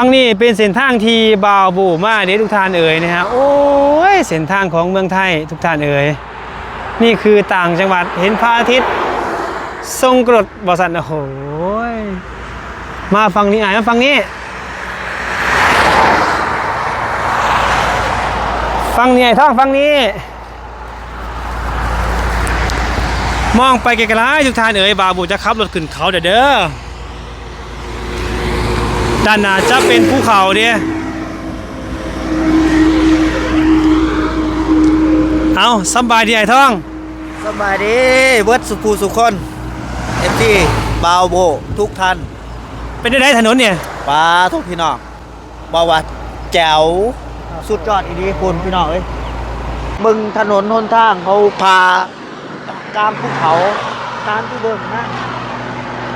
ฟังนี่เป็นเส้นทางที่บาวบูมาเด้ทุกท่านเอ่ยนะฮะโอ้ยเส้นทางของเมืองไทยทุกท่านเอ่ยนี่คือต่างจังหวัดเห็นพระอาทิตย์ ทรงกรดบอสันโอ้โหยมาฟังนี้อ่านมาฟังนี้ฟังนี่ไอ้ท่องฟังนี้ มองไปไกลๆทุกท่านเอ๋ยบาบูจะขับรถขึ้นเขาเด้อ ด้อด้านหน้าจะเป็นภูเขาเด้เอาสำบายดีไอ้ท่องสบายดีเบิร์ดสุภูสุคนเอฟซีบาวโบทุกท่านเป็นได้ไดถนนเนี่ยปลาทุกพี่น้องบอกว่าแจ๋วสุดยอดอีดีคุณพี่น้องเอ้ยมึงถนนหนทางเขาพากลางภูเขาตามที่เบิ่งนะ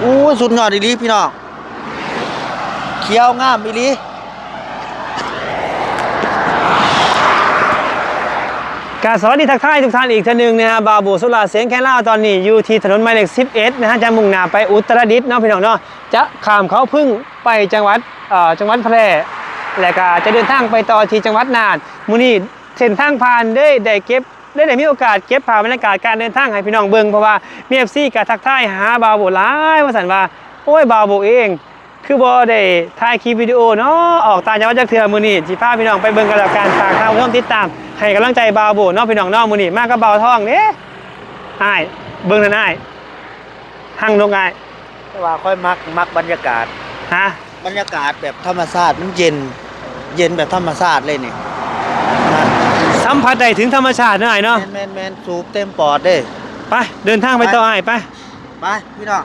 อู้สุดยอดอีดีพี่น้อง เขียวงามอีดีกาสวัสดีทักทายทุกท่านอีกท่านหนึ่งนะฮะบาบูสุราเสียงแค่ล่าตอนนี้อยู่ที่ถนนหมายเลข11นะฮะจะมุ่งหน้าไปอุตรดิตถ์เนาะพี่น้องเนาะจะข้ามเขาพึ่งไปจังหวัดเอ่อจังหวัดแพร่แล้วก็จะเดินทางไปต่อที่จังหวัดน่านมื้อนี้เส้นทางผ่านได้ได้เก็บได้ได้มีโอกาสเก็บภาพบรรยากาศการเดินทางให้พี่น้องเบิ่งเพราะว่ามี FC ก็ทักทายหาบาบูหลายว่าซั่นว่าโอ้ยบาบูเอง คือบ่ได้ถ่ายคลิปวิดีโอเนาะออกต่างจังหวัดจักเทื่อมื้อนี้สิพาพี่น้องไปเบิ่งกันแล้วกันฝากทางผู้ชมติดตาม ให้กำลังใจบาวโบเนาะพี่น้องเนาะมื้อนี้มากับบ่าวทองเด้อ้ายเบิ่งนั่นอ้ายหั่งนกอ้ายแต่ว่าค่อยมักมักบรรยากาศ ฮะบรรยากาศแบบธรรมชาติมันเย็น เย็นแบบธรรมชาติเลยนี่นะสัมผัสได้ถึงธรรมชาติเนาะอ้ายเนาะแมนแมนแมนสูบเต็มปอดเด้ไปเดินทางไปต่ออ้ายไป ไปพี่น้อง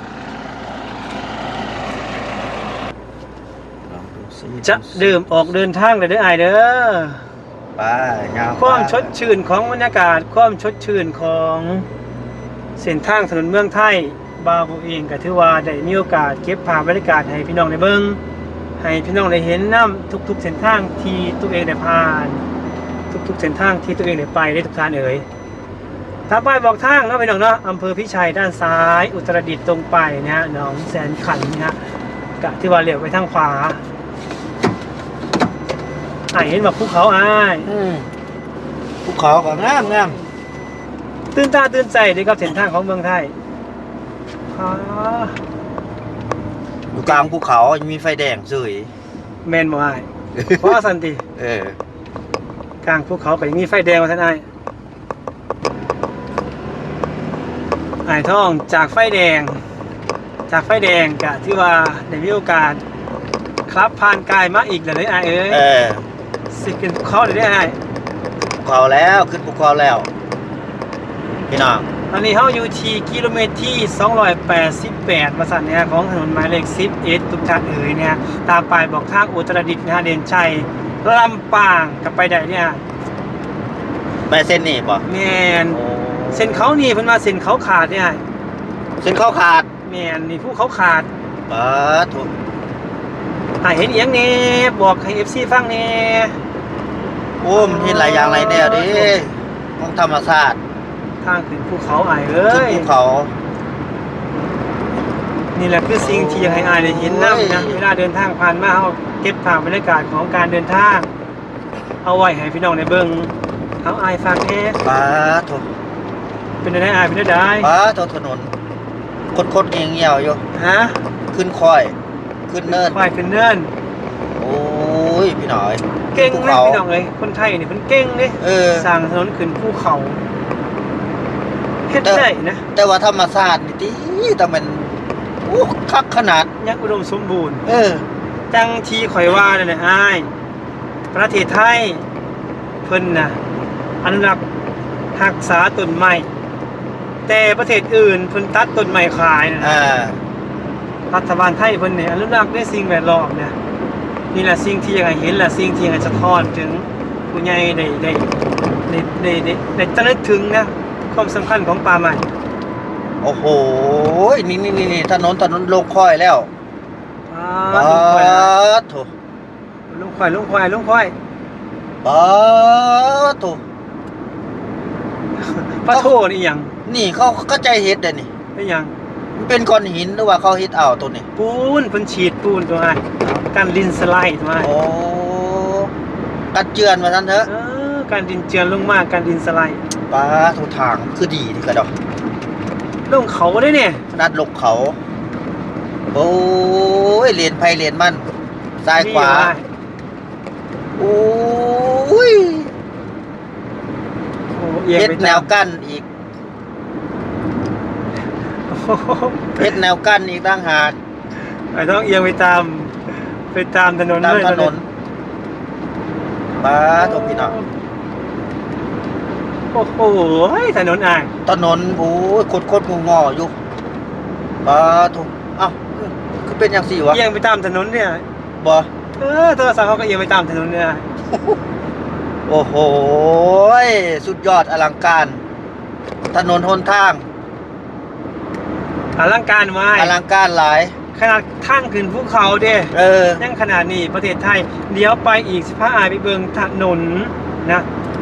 ลองดูสิ จะดื่มออกเดินทางเลยเด้ออ้ายเด้อไปยาวความชดชื่นของบรรยากาศ ความชดชื่นของเส้นทางถนนเมืองไทยบาวโบเองก็ถือว่าได้มีโอกาสเก็บภาพบรรยากาศให้พี่น้องได้เบิ่งให้พี่น้องได้เห็นน้ำทุก ๆ เส้นทางที่ตัวเองได้ผ่าน ทุกๆเส้นทางที่ตัวเองได้ไปได้ทุกท่านเอ๋ยถ้าไปายบอกทางเนาะพี่น้องเนาะอำเภอพิชัยด้านซ้าย อุตรดิตถ์ตรงไปนะฮะหนองแสนขันนะฮะกะที่ว่าเลี้ยวไปทางขวา อ่าเห็นว่าภูเขาอ้ายอืมภูเขาก็งามงามตื่นตาตื่นใจเด้กับเส้นทางของเมืองไทยอ่าอยู่กลางภูเขายังมีไฟแดงสวยแมนบ่อ้ายเพราะว่าสันติเออกลางภูเขาก็ยังมีไฟแดงมาท่านอ้ายอ้ายท่องจากไฟแดง จากไฟแดงกะที่ว่าได้มีโอกาสครับผ่านกายมาอีกแล้วเลยอ้ายเอ้ยเออ สิเป็นภูเขาเลยได้อ้ายภูเขาแล้วขึ้นภูเขาแล้ว พี่น้องตอนนี้เฮาอยู่ที่กิโลเมตรที่ 288มาสั่นเนี่ยของถนนหมายเลข11ทุกท่านเอ๋ยเนี่ยตามป้ายบอกทางอุตรดิตถ์นะฮะเด่นชัยลำปางกับไปได้เนี่ยไปเส้นนี่ป่ะแมนเส้นเขานี่เพิ่นว่าเส้นเขาขาดเนี่ยเส้นเขาขาดแมนนี่ผู้เขาขาดเปิดถูกหาเห็นอีหยังแน่บอกให้ FC ฟังแน่โอ้มันเห็นหลายอย่างหลายแนวดิของธรรมชาติทางขึ้นภูเขาอ้ายเอ้ขึ้นยภูเขา นี่แหละคือสิ่งที่อยากให้อายได้เห็นนํนะโอ้ย เวลาเดินทางผ่านมาเฮาเก็บภาพบรรยากาศของการเดินทาง เอาไว้ให้พี่น้องได้เบิ่งเอาอายฝากแน่เปิดถูกเป็นได้อายเป็นได้ได้เปิดถูกถนนคดๆเงียงเหี่ยวอยู่ฮะขึ้นคอย ขึ้นเนินควายขึ้นเนิน โอ้ย พี่หน่อย เก่งภูเลยเขา พี่น้องเลยคนไทยนี่เพิ่นเก่งเด้เออ สร้างถนนขึ้นภูเขาเฮ็ดเออได้นะแต่ว่าธรรมชาตินี่ติแต่มันโอ้คักขนาด ยังอุดมสมบูรณ์ เออ จังที่ข่อยว่านั่นแหละอ้ายประเทศไทย เพิ่นน่ะอนุรักษ์รักษาต้นไม้แต่ประเทศอื่นเพิ่นตัดต้นไม้ขายนะอ่า รัฐบาลไทยเพิ่นเนี่ยอนุรักษ์ในสิ่งแวดล้อมเนี่ย นี่แหละสิ่งที่อยากให้เห็นแหละสิ่งที่อยากให้สะท้อนถึงผู้ใหญ่ได้ได้ได้ได้ได้ได้ตระลึกถึงนะความสำคัญของป่าไม้โอ้โห นี่นี่นี่นี่ถนนถนนลงค่อยแล้วอ่าเปิลุงควายดถูกลุงควายลงควายลงควายปิดถูกปะโทนี่หยังนี่เขาก็ใจเฮ็ดเด้นี่เป็นหยัง มันเป็นก้อนหินหรือว่าเขาเฮ็ดเอาตัวนี้ปูนเพิ่นฉีดปูนตัวอ้ายการดินสไลด์ตัวอ้ายโอ้กัดเจือนมาท่านเถอะเออการดินเจือนลงมาการดินสไลด์ป้าทุกทางคือดีที่กระดอกลงเขาได้เนี่ยขนาดลงเขาโอ้ยเลนไพเลนมันซ้ายขวานี่อ้โอ้ยโอ้เอียงเฮ็ดไปแนตามวกั้นอีก โอ้โหเฮ็ดแนวกั้นอีกต่างหากไอ้ต้องเอียงไปตาม ไปตามถนนตามเลยถนนป้าทุกพี่น้องโอ้โหถนนอ่างถนนโอ้ยคดคดงงอๆอยู่ป้าทุกเอ้าคือเป็นอย่างสี่วะเอียงไปตามถนนเนี่ยบ่เออโทรศัพท์เขาก็เอียงไปตามถนนเนี่ยโอ้โหยสุดยอดอลังการ ถนนหนทาง อลังการไว้อลังการหลาย ขนาดทางขึ้นภูเขาเด้เออยังขนาดนี้ประเทศไทยเลี้ยวไปอีกสิพาอายไปเบิงถนนนะ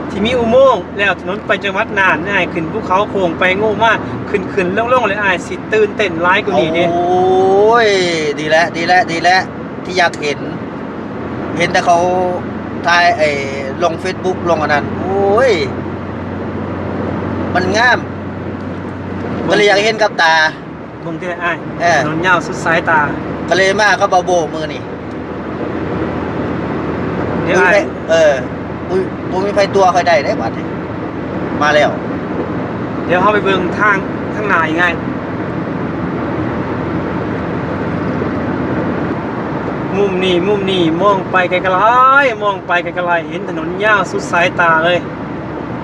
ที่มีอุโมงค์แล้วถนนไปจังหวัดน่านอายขึ้นภูเขาโค้งไปโง่มากขึ้นขึ้นล่องๆเลยอายสิตื่นเต้นร้ายกว่านี้เด้โอ้ยดีแล้วดีแล้วดีแล้วที่อยากเห็น เห็นแต่เขาถ่ายไอ้ลง Facebook ลงอันนั้นโอ้ย มันงามก็เลยอยากเห็นกับตา เบิ่งที่ไหนอายเออ ถนนยาวสุดสายตาก็เลยมาเขาบาโบกมือนี่เดี๋ยวปุ้ยอายไปเออปุ้ยปุ้ยมีไฟตัวค่อยได้ได้บัดนี้มาแล้ว เดี๋ยวเขาไปเบิ่งทางทางหนายังไงมุมนี้มุมนี้มองไปไกลๆมองไปไกลๆเห็นถนนยาวสุดสายตาเลย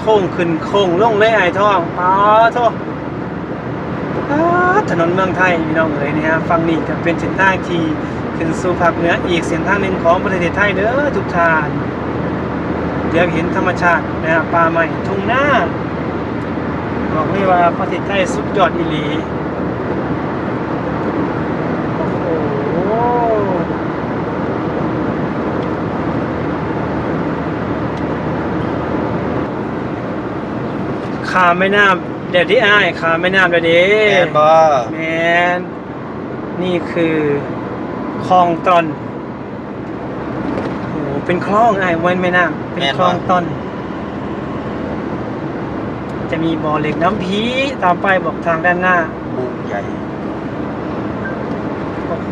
โค้งขึ้นโค้งลงเลยไอ้ายท้องป้าโทษป๊าด ถนนเมืองไทยพี่น้องเอ๋ยนะฮะฟังนี่ก็เป็นเส้นทางที่ขึ้นสู่ภาคเหนืออีกเส้นทางหนึ่งของประเทศไทยเด้อทุกท่านเดี๋ยวเห็นธรรมชาตินะฮะป่าใหม่ทุ่งหน้าบอกเลยว่าประเทศไทยสุดยอดอีหลีโอ้โหขาไม่น้ำ เดี๋ยวที่อ้ายขาไม่น้ำเดี๋ยวนี้แอนบอแมนนี่คือคลองตอนโอ้โหเป็นคลองอ้ายเว้นไม่น้ำเป็นคลองตอน จะมีบ่อเหล็กน้ำพีตามไปายบอกทางด้านหน้า บุกใหญ่ โอ้โห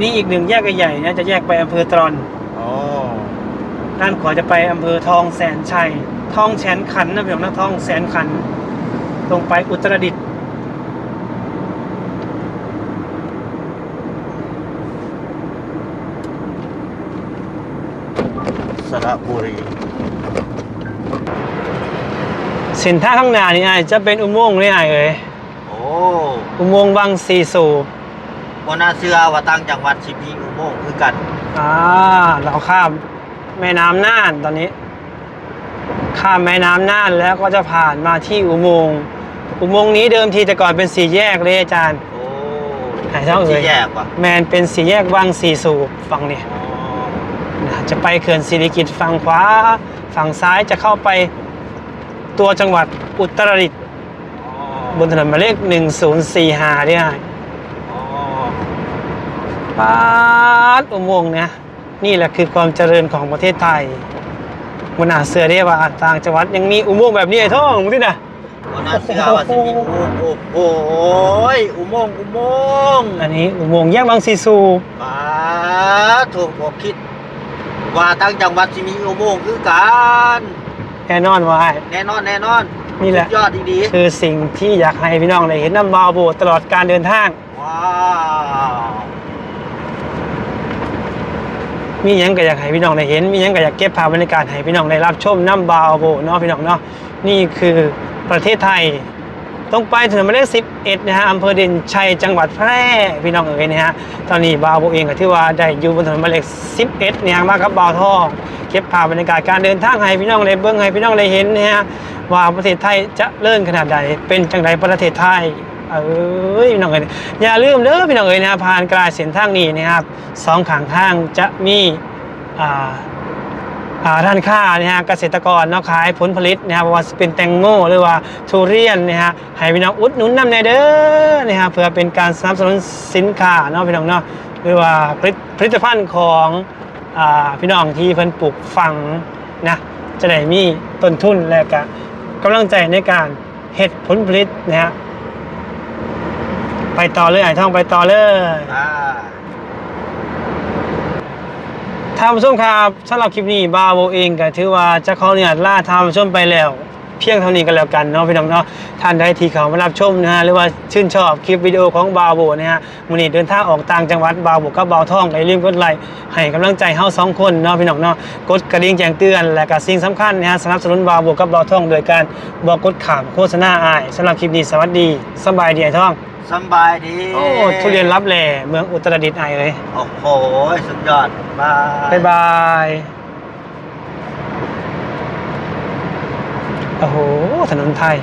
นี่อีกหนึ่งแยกใหญ่ๆนะจะแยกไปอำเภอตรอนอ๋อ ด้านขวาจะไปอำเภอทองแสนชัยทองแสนขันนะพี่น้องนะทองแสนขันตรงไปอุตรดิตถ์สระบุรีเส้นทางข้างหน้านี่อ้ายจะเป็นอุโมงค์เลยอ้ายเอ๋ยโอ้อุโมงค์บางสีสูบบน่าเชื่อว่าตั้งจังหวัดชิมีอุโมงค์คือกัน อ่าเราข้าม แม่น้ำน่านตอนนี้ ข้ามแม่น้ำน่านแล้วก็จะผ่านมาที่อุโมงค์อุโมงค์นี้เดิมทีแต่ก่อนเป็นสี่แยกเลยอาจารย์ โอ้หายเท่าเอ่ยที่แยกว่ะแมนเป็นสี่แยกบางสีสูบฝั่งนี้อ๋อนะจะไปเขื่อนสิริกิติ์ฝั่งขวา ฝั่งซ้ายจะเข้าไปตัวจังหวัดอุตรดิตถ์อ๋อบนถนนหมายเลข1045เนี่ย อ๋อ ปาดอุโมงค์นะ นี่แหละคือความเจริญของประเทศไทยมันน่าเสือได้ว่าต่างจังหวัดยังมีอุโมงค์แบบนี้ไอ้ท่องมึงที่นะบน่าเชื่อว่าชิมีอุโมงค์โอ้โหอุโมงค์อุโมงค์อันนี้อุโมงค์แยกบางสีสูบป้าถูกผมคิด ว่าตั้งจังหวัดชิมีอุโมงค์คือกันแน่นอนว่าไอ้แน่นอนแน่นอนนี่แหละสุดยอดดีคือสิ่งที่อยากให้พี่น้องได้เห็นน้ำบาวโบตลอดการเดินทางๆว้าว มีหยังก็อยากให้พี่น้องได้เห็น มีหยังก็อยากเก็บภาพบรรยากาศให้พี่น้องได้รับชมน้ำบาวโบเนาะพี่น้องเนาะนี่คือประเทศไทยต้องไปถนนหมายเลข11 นะฮะอำเภอเด่นชัย จังหวัดแพร่ พี่น้องเอ๋ยนะฮะ ตอนนี้บาวโบเองก็ที่ว่าได้อยู่บนถนนหมายเลข11 เนี่ยมากับบาวทอง เก็บภาพบรรยากาศการเดินทางให้พี่น้องได้เบิ่งให้พี่น้องได้เห็นนะฮะ ว่าประเทศไทยจะเลื่อนขนาดใด เป็นจังไดประเทศไทย เอ้ยพี่น้องเอ๋ยอย่าลืมเด้อพี่น้องเอ๋ยนะผ่านกลายเส้นทางนี้นะครับสองข้างทางจะมีอ่าอ่าร้านค้านะฮะเกษตรกรเนาะขายผลผลิตนะฮะว่าเป็นแตงโมหรือว่าทุเรียนนะฮะให้พี่น้องอุดหนุนนำในเด้อนะฮะเพื่อเป็นการสนับสนุนสินค้าเนาะพี่น้องเนาะหรือว่าผลิตผลิตภัณฑ์ของอ่าพี่น้องที่เพิ่นปลูกฝังนะจะได้มีต้นทุนและก็กำลังใจในการเฮ็ดผลผลิตนะฮะ ไปต่อเลยไอ้ท่องไปต่อเลยอ่าท่านผู้ชมครับสำหรับคลิปนี้บาโบเองก็ถือว่าจะขออนุญาตล่าท่านผู้ชมไปแล้ว เพียงเท่านี้กันแล้วกันเนาะพี่น้องเนาะท่านใดที่เขามารับชมนะฮะหรือว่าชื่นชอบคลิปวิดีโอของบาโบนะฮะมื้อนี้เดินทางออกต่างจังหวัดบาโบกับบาวท่องอย่าลืมกดไลค์ให้กำลังใจเฮาสองคนเนาะพี่น้องเนาะกดกระดิ่งแจ้งเตือนและก็สิ่งสำคัญนะฮะสนับสนุนบาโบกับบาวท่อง โดยการบอกกดขามโฆษณาอายสำหรับคลิปนี้สวัสดีสบายดีไอ้ท่อง สำบายดีโอ้ทุเรียนรับแลเมืองอุตรดิตถ์ไอายเลย โอ้โห สุดยอดบายบ๊ายบาย โอ้โห ถนนไทย